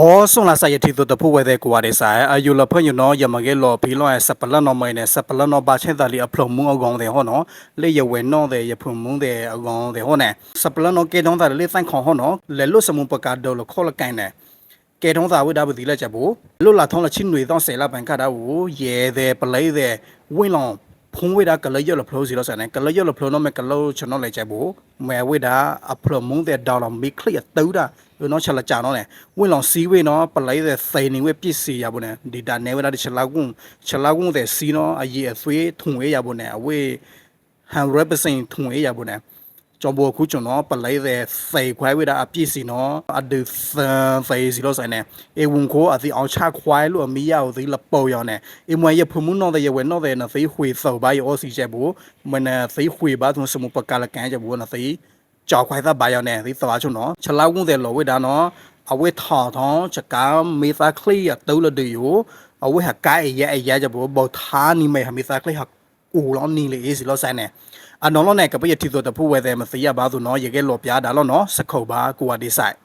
哦，送来啥也提到的不会的国外的噻，啊，有了朋友呢，也么个老皮了，十不了那么呢，十不了那八千的里阿碰门阿讲的好呢，你也为弄的也碰门的阿讲的好呢，十不了那给东的你三看好呢，来路什么不干到了靠了干呢，给东的为啥不提了这不，路拉通了青旅当谁拉办卡的我，也的不来的为了。 ဖုံးဝိဒါကလေးရလဖလို့စီလို့ဆန်နေကလေးရလဖလို့တော့မကလို့ကျွန်တော်လည်းချက်ဘူးမဲဝိဒါအဖလို့မုန်းတဲ့ဒေါ်လာမီခလီတူတာနော်ချက်လာကြတော့လေဝင်းလောင်စီဝိနော်ပလေးတဲ့စိန်နေဝပြစ်စီရဘူးနဲ့ဒီတာနေဝိဒါချက်လာကုန်းချက်လာကုန်းတဲ့စီနော်အရေးအသွေးထုံဝေးရဘူးနဲ့အဝေး100%ထုံဝေးရဘူးနဲ့ ကျွန်တော်အခုကျွန်တော်ပလိုက်တဲ့ဖေခွဲဝိတာအပြည့်စီနော်အဒူဖေစီလို့ဆိုင်နေအဝန်ကိုအဒီအောင်ချခွဲလို့အမီယာကိုဒီလပေါ်ရောနေအမွေရဖမှုနော်တဲ့ရဝဲနော်တဲ့နဖေခွေစောဘာယောစီချက်ဘူးမနဖေခွေဘာသွန်စမှုပကလကန်ချက်ဘူးနဖေကြောက်ခွဲသဘာယောနေဒီသွားချုံနော်ချလောက်ကုန်းတဲ့လောဝိတာနော်အဝဲထော်ထောချကမေသာခလီရတူလဒီယိုအဝဲဟကိုင်ရဲ့အရာချက်ဘူးဘောသားနီမေဟမေသာခလီဟ ဦးလောနီလေစီလို့ဆိုင်နေအနော်လောနဲ့ကပည့်တီတိုတဖူဝဲတဲ့မစီရပါသူနော်ရေကဲလော်ပြားဒါလောနော်စခုတ်ပါကိုဝဒီဆိုင်